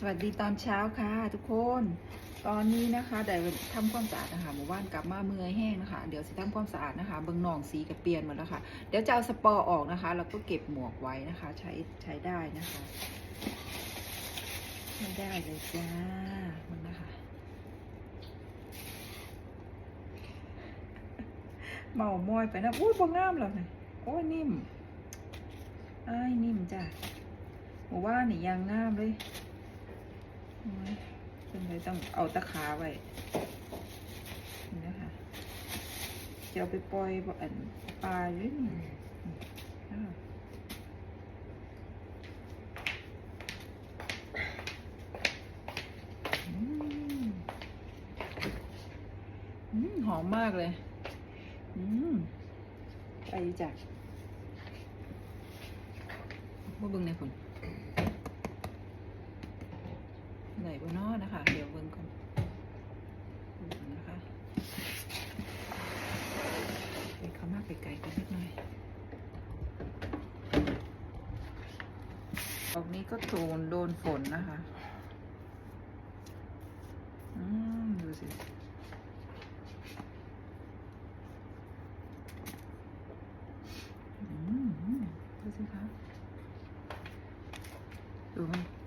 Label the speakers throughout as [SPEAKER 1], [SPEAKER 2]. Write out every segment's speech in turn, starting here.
[SPEAKER 1] สวัสดีตอนเช้าค่ะ ทุกคน ตอนนี้นะคะได้ทำความสะอาดนะคะหมู่บ้านกลับมาเมื่อยแห้งนะคะเดี๋ยวสิทำความสะอาดนะคะเบิงหนองสีกับเปลี่ยนหมดแล้วค่ะเดี๋ยวจะเอาสปอร์ออกนะคะแล้วก็เก็บหมวกไว้นะคะ ใช้ใช้ได้นะคะใช้ได้เลยจ้ามันนะคะเมามอยไปนะอุ้ยบ่งามแล้วนะโอ้ยนิ่มอ้ายนิ่มจ้ะหมู่บ้านนี่ยังงามเลย โอ้ยเป็นไรต้องเอาตะขาไว้นี่นะคะจะเอาไปปล่อยบ่อนปลาอยู่นี่หอมมากเลย อืมไปจ้ะมาเบิ่งในผล ไหนบนนอนะคะ เดี๋ยวเบิ่ง ก่อนดูก่อนนะคะเขามากไปไกลกันนิดหน่อยออกนี้ก็โดนโดนฝนนะคะ อืม ดูสิอืมดูสิคะดูมัน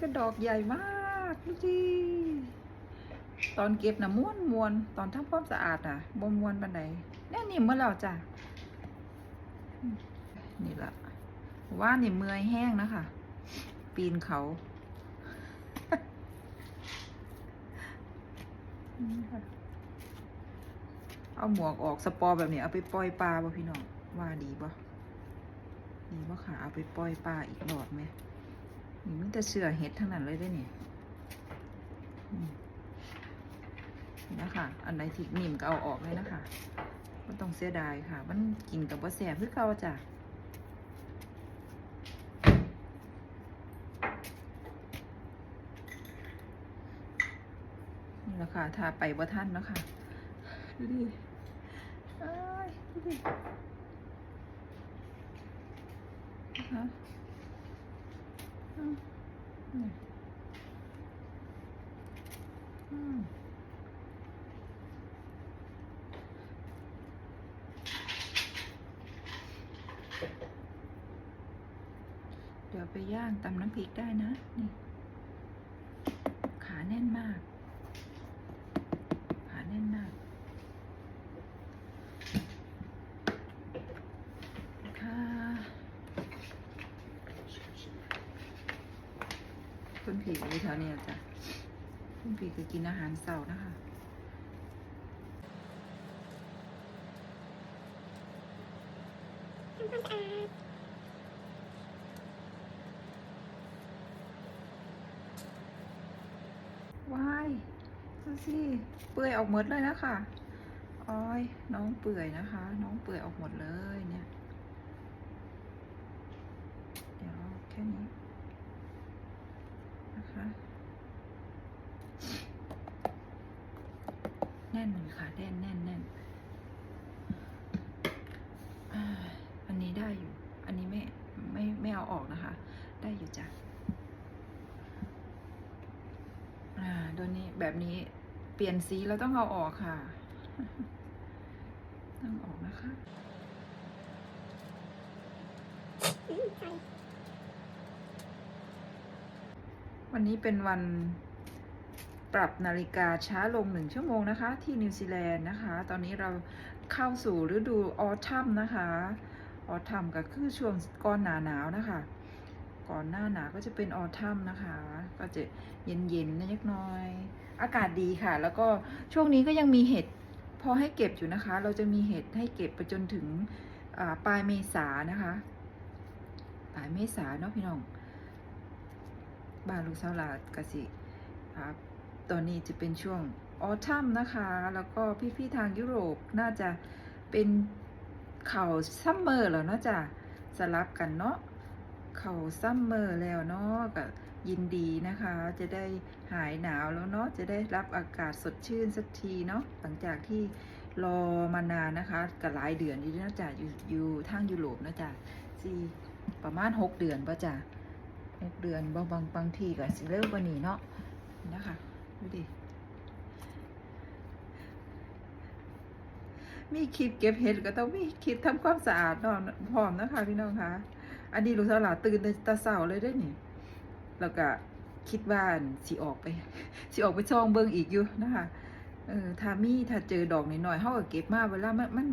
[SPEAKER 1] ก็ดอกใหญ่มากดูสิตอนเก็บนะม้วนมวนตอนทำความสะอาดอะบ่มวนปันใดแน่นี่เมื่อเราจ้ะนี่ละว่านี่เมื่อยแห้งนะคะ ปีนเขาเอาหมวกออกสปอร์แบบนี้เอาไปปล่อยปลาบ่พี่น้องว่าดีบ่ดีบ่ค่ะเอาไปปล่อยปลาอีกหลอดไหม นี่มันจะเชื่อเห็ดทั้งนั้นเลยได้อเนี่ยนี่นะคะ อันไหนที่นิ่มก็เอาออกเลยนะคะไม่ต้องเสียดายค่ะ มันกินกับว่าแสบคือเขาจ้ะนี่แหละค่ะถ้าไปว่าท่านนะคะ ดูดิดูดินะคะ เดี๋ยวไปย่างตำน้ำพริกได้นะ นี่ ขาแน่นมาก ขาแน่นมาก ค่ะคุณผีอยู่แถวเนี้ยจ้ะคุณผีคือ กินอาหารเสาร์นะคะว้ายดูสิเปื่อยออกหมดเลยนะคะอ้อยน้องเปื่อยนะคะ น้องเปื่อยออกหมดเลยเนี่ย เดี๋ยวแค่นี้นะคะ แน่นเลยค่ะแน่นแน่นแน่นอันนี้ได้อยู่ อันนี้ไม่ไม่ไม่เอาออกนะคะ ได้อยู่จ้ะอ่าตัวนี้แบบนี้เปลี่ยนสีเราต้องเอาออกค่ะ ต้องออกนะคะวันนี้เป็นวัน ปรับนาฬิกาช้าลงหนึ่งชั่วโมงนะคะ ที่นิวซีแลนด์นะคะ ตอนนี้เราเข้าสู่ฤดูออทัมนะคะ ออทัมก็คือช่วงก่อนหนาหนาวนะคะ ก่อนหน้าหนาวก็จะเป็นออทัมนะคะ ก็จะเย็นๆเล็กน้อย อากาศดีค่ะ แล้วก็ช่วงนี้ก็ยังมีเห็ดพอให้เก็บอยู่นะคะ เราจะมีเห็ดให้เก็บไปจนถึงปลายเมษานะคะปลายเมษาเนาะพี่น้องบ้านลูกสาวลาดกสิครับ ตอนนี้จะเป็นช่วงออทัมนะคะ แล้วก็พี่ๆทางยุโรปน่าจะเป็นเข่าซัมเมอร์แล้วเนาะจ้ะสลับกันเนาะเข่าซัมเมอร์แล้วเนาะก็ยินดีนะคะ จะได้หายหนาวแล้วเนาะจะได้รับอากาศสดชื่นสักทีเนาะหลังจากที่รอมานานนะคะกับหลายเดือนอยู่นะจ๊ะอยู่อยู่ทางยุโรปนะจ๊ะสี่ประมาณหกเดือนป่ะจ๊ะหกเดือนบางบางบางทีก็สิเริ่มกว่านี้เนาะนะคะ ดูดิ มีคลิปเก็บเห็ดก็ต้องมีคลิปทำความสะอาดเนอนพร้อมนะคะพี่น้องคะอันนี้ลูกสาวหลาตื่นแต่ตาเสาเลยได้อนี่ แล้วก็คิดว่าสิออกไปสิออกไปช่องเบิงอีกอยู่นะคะเออถ้ามีถ้าเจอดอกน้อยๆเฮาก็เก็บมาเวลามันมัน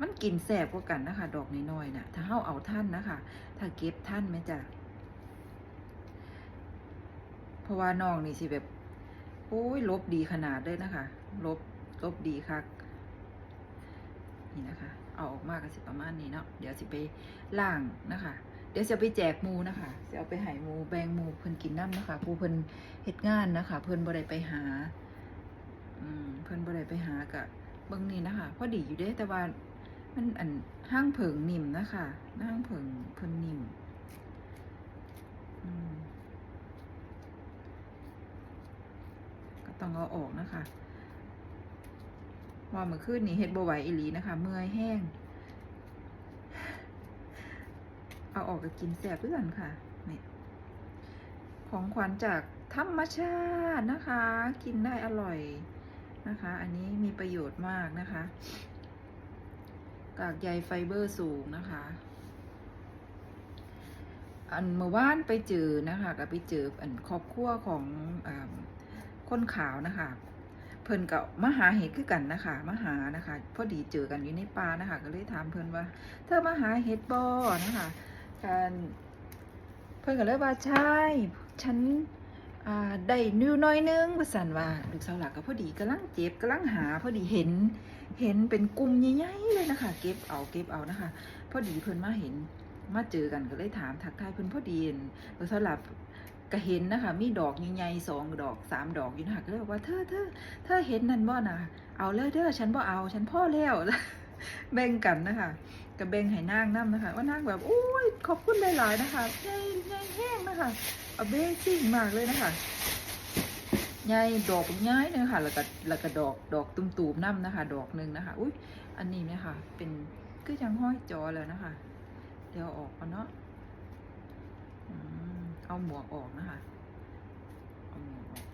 [SPEAKER 1] มันกินแสบกว่ากันนะคะ ดอกน้อยๆน่ะ ถ้าเฮาเอาท่านนะคะ ถ้าเก็บท่านไหมจ้ะเพราะว่าน้องนี่สิแบบ อ้ยลบดีขนาดเลยนะคะ ลบลบดีคักนี่นะคะ เอาออกมาก็สิประมาณนี้เนาะเดี๋ยวสิไปล่างนะคะ เดี๋ยวจะไปแจกมูนะคะจะเอาไปห้หมูแบ่งมูเพิ่นกินน้ำนะคะผู้เพิ่นเฮ็ดงานนะคะ เพิ่นบ่ได้ไปหาอืมเพิ่นบ่ได้ไปหากะเบิ่งนี่นะคะพอดีอยู่เด้แต่ว่ามันอันห้างเผิงนิ่มนะคะห้างเผิงเพิ่นนิ่มอืม ก็ ต้องเอาออกนะคะว่ามื่อคืนนี้เฮ็ดบ่ไหวอีหลีนะคะ เมื่อยแห้ง เอาออกก็กินแสบเพื่อนค่ะนี่ของขวัญจากธรรมชาตินะคะ กินได้อร่อยนะคะ อันนี้มีประโยชน์มากนะคะ กากใยไฟเบอร์สูงนะคะ อันเมื่อวานไปเจอนะคะ ก็ไปเจออันครอบครัวของอ คนขาวนะคะ เพิ่นก็มาหาเห็ดคือกันนะคะมาหานะคะพอดีเจอกันอยู่ในป่านะคะ ก็เลยถามเพิ่นว่า เธอมาหาเห็ดบ่นะคะการเพิ่นก็เลยว่าใช่ฉันได้นิวน้อยนึงว่าสันว่าลูกสาวหลักก็พอดีกำลังเจ็บกำลังหาพอดีเห็น เห็นเป็นกลุ่มใหญ่ๆเลยนะคะ เก็บเอาเก็บเอานะคะ พอดีเพิ่นมาเห็นมาเจอกันก็เลยถามทักทายเพิ่นพอดีลูกสาวหลัก ก็เห็นนะคะ มีดอกใหญ่ๆสองดอกสามดอกอยู่นะคะก็เลยบอกว่าเธอเธอเธอเห็นนั่นบ่นะเอาเลยเด้อฉันบ่เอา ฉันพ่อแล้วแบ่งกันนะคะก็แบ่งให้นางน้ำนะคะ ว่านางแบบโอ้ยขอบคุณหลายๆนะคะใหญ่ใหญ่แห้งนะคะเอาเบซิ่งมากเลยนะคะใหญ่ดอกใหญ่เลยค่ะแล้วก็แล้วก็ดอกดอกตุ่มๆน้ำนะคะ ดอกหนึ่งนะคะ อุ้ยอันนี้เนี่ยค่ะ เป็นก็ยังห้อยจอแล้วนะคะ เดี๋ยวอออกก่อนเนาะอืม เอาหมวกออกนะคะ เอาหมวกออก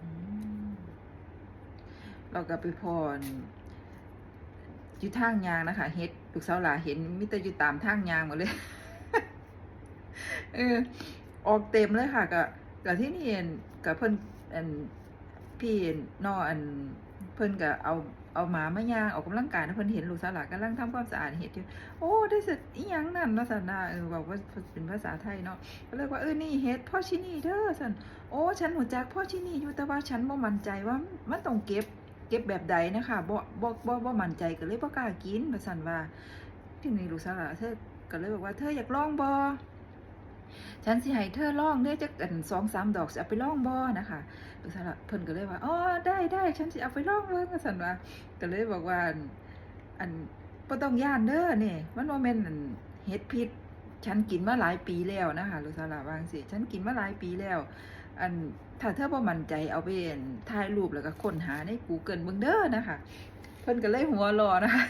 [SPEAKER 1] อเราก็ไปพรอยู่ทางยางนะคะเฮ็ดลูกสาวหลาเห็นมิตรอยู่ตามทางยางหมดเลย เออ ออกเต็มเลยค่ะกับกับที่นี่เองกับเพิ่อน พี่นออันเพิ่นกับเอาเอาหมามาย่างออกกำลังกายนะเพิ่นเห็นลูกสาวหลานกำลังทำความสะอาดเห็ดอยู่โอ้ได้เสร็จอีหยังนั่นเนาะสันนาเออบอกว่าเป็นภาษาไทยเนาะก็เลยว่าเออนี่เฮ็ดพ่อชินี่เด้อสันโอ้ฉันหัวจักพ่อชินี่อยู่แต่ว่าฉันบ่มั่นใจว่ามันต้องเก็บเก็บแบบใดนะคะบ่บ่บ่บ่มั่นใจก็เลยบ่กล้ากินว่าซั่นว่าที่นี้ลูกสาวหลานเธอก็เลยบอกว่าเธออยากลองบ่ ฉันสิให้เธอลองเด้อจักอัน2-3ดอกสิเอาไปลองบ่นะคะลูกสาลาเพิ่นก็เลยว่าอ๋อได้ได้ฉันสิเอาไปลองเบิ่งว่าซั่นว่าก็เลยบอกว่าอันบ่ต้องย่านเด้อนี่มันบ่แม่นอันเฮ็ดพิษฉันกินมาหลายปีแล้วนะคะลูกสาวหลานว่างซี่ฉันกินมาหลายปีแล้ว อันถ้าเธอบ่มั่นใจเอาไปถ่ายรูปแล้วก็ค้นหาใน Google เบิ่งเด้อนะคะเพิ่นก็เลยหัวรอนะคะ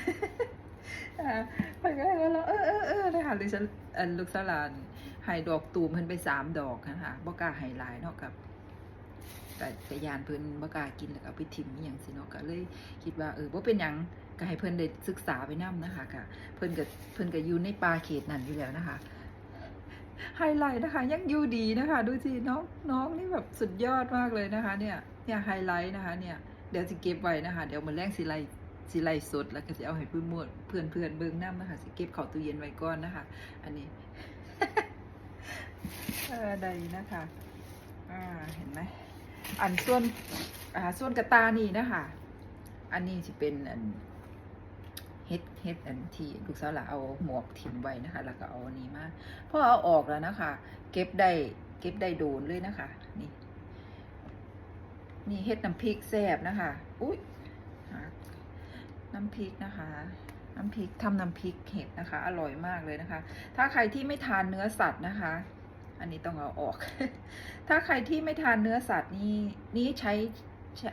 [SPEAKER 1] อ่าเพิ่นก็เลยหัวเราเออเออเออนะคะลูกสาวอันลูกสาวหลาน ให้ดอกตูมเพิ่นไปสามดอกนะคะบ่กล้าให้หลายเนาะกับแต่แต่ยานเพิ่นบ่กล้ากินแล้วก็ไปถิ่มอหย่างสิเนาะก็เลยคิดว่าเออบ่เป็นหยังก็ให้เพิ่นได้ศึกษาไปนํนะคะก็เพิ่นก็เพิ่นก็อยู่ในป่าเขตนั้นอยู่แล้วนะคะไฮไลท์นะคะ ยังอยู่ดีนะคะ ดูสิน้องน้องนี่แบบสุดยอดมากเลยนะคะเนี่ยเนี่ยไฮไลท์นะคะเนี่ยเดี๋ยวจะเก็บไว้นะคะ เดี๋ยวมาแรงสิไลสิไลสดแล้วก็จะเอาให้เพื่อนมดเพื่อนเพื่อนเบิ้งน้ำนะคะสิเก็บเข้าตู้เย็นไว้ก่อนนะคะ อันนี้ เออใดนะคะอ่าเห็นไหมอันส่วนอ่าส่วนกระตานี่นะคะอันนี้จะเป็นอันเฮ็ดเฮ็ดอันที่ลูกสาวหลาเอาหมวกถิ่มไว้นะคะ แล้วก็เอาอันนี้มาพอเอาออกแล้วนะคะ เก็บได้เก็บได้โดนเลยนะคะ นี่นี่เฮ็ดน้ำพริกแซ่บนะคะ อุ้ยน้ำพริกนะคะ น้ำพริกทำน้ำพริกเห็ดนะคะ อร่อยมากเลยนะคะ ถ้าใครที่ไม่ทานเนื้อสัตว์นะคะ อันนี้ต้องเอาออก ถ้าใครที่ไม่ทานเนื้อสัตว์นี่นี่ใช้ใช้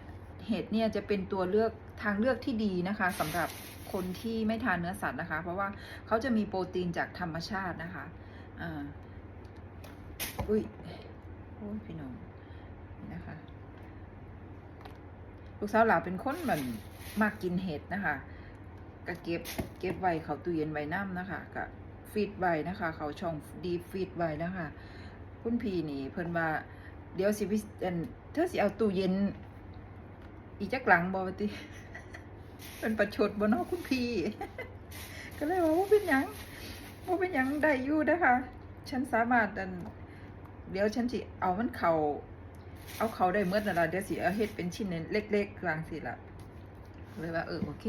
[SPEAKER 1] เห็ดเนี่ยจะเป็นตัวเลือกทางเลือกที่ดีนะคะสำหรับคนที่ไม่ทานเนื้อสัตว์นะคะ เพราะว่าเขาจะมีโปรตีนจากธรรมชาตินะคะอ่าอุ้ยโอ้ยพี่น้องนี่นะคะ ลูกสาวหลาเป็นคนเหมือนมากกินเห็ดนะคะก็เก็บเก็บไว้เขาตู้เย็นไว้น้ำนะคะก็ฟีดไว้นะคะ เขาช่องดีฟีดไว้นะคะ คุณพี่นี่ เพิ่นว่า เดี๋ยวสิพิเธอสิเอาตู้เย็น อีจักหลังบ่ว่าติเป็นประชดบ่เนาะคุณพี่ ก็เลยว่าบ่เป็นหยังบ่เป็นหยังได้อยู่นะคะ ฉันสามารถอันเดี๋ยวฉันสิเอามันเขาเอาเขาได้เมื่อนั่นล่ะเดี๋ยวสิเอาเฮ็ดเป็นชิ้นเล็กๆกลางสิละเลยว่าเออโอเค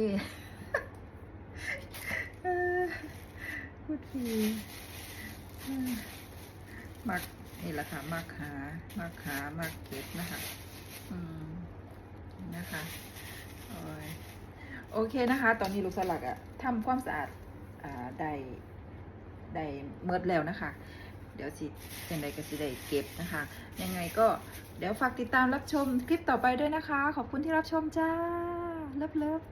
[SPEAKER 1] เออพูดทีเออมัก นี่แหละค่ะมักหามักหามักเก็บนะคะ อืมนะคะโอเคนะคะ ตอนนี้ลูกสลักอะทำความสะอาดอ่าได้ได้เมิดแล้วนะคะ เดี๋ยวสิยังไงก็สิได้เก็บนะคะ ยังไงก็เดี๋ยวฝากติดตามรับชมคลิปต่อไปด้วยนะคะ ขอบคุณที่รับชมจ้าเลิฟเลิฟ